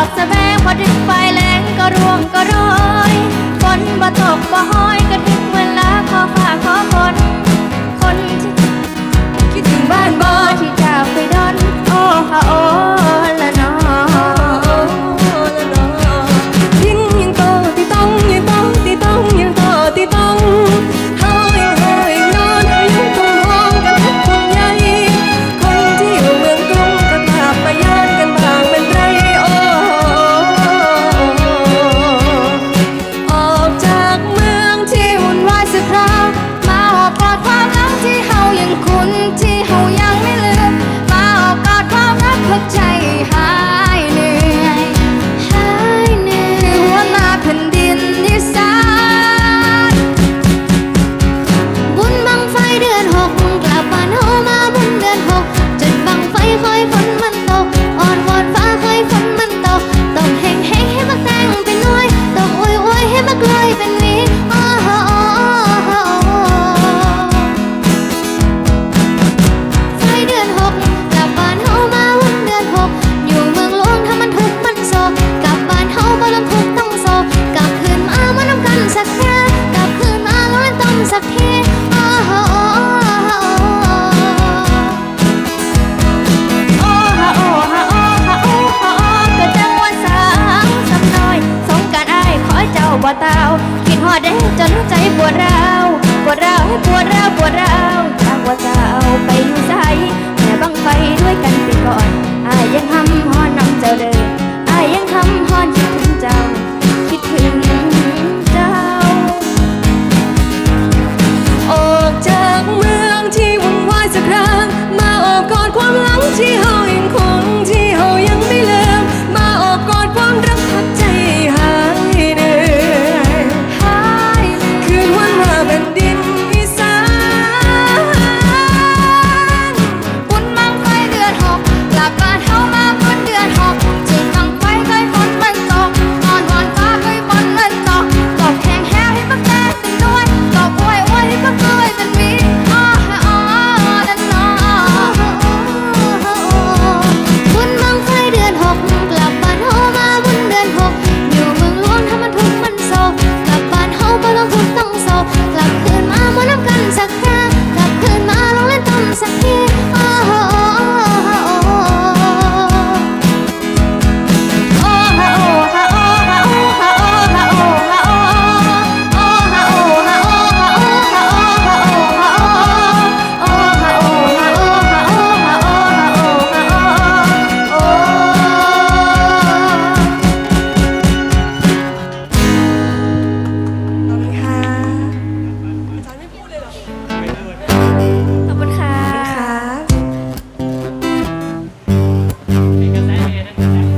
อกสะแบงพอดึงไฟแรงก็ร่วงก็ร้อยฝนบ่ตกบ่ห้อยก็ดึง บ่เตาคิดหอดเด้จนใจปวดร้าวปวดร้าวให้ปวดร้าวปวดร้าวจากว่าเจ้าไปอยู่ใสแม่บังไฟด้วยกันไปก่อนอายยังหำหอนน้ำเจ้าเดิน stop at my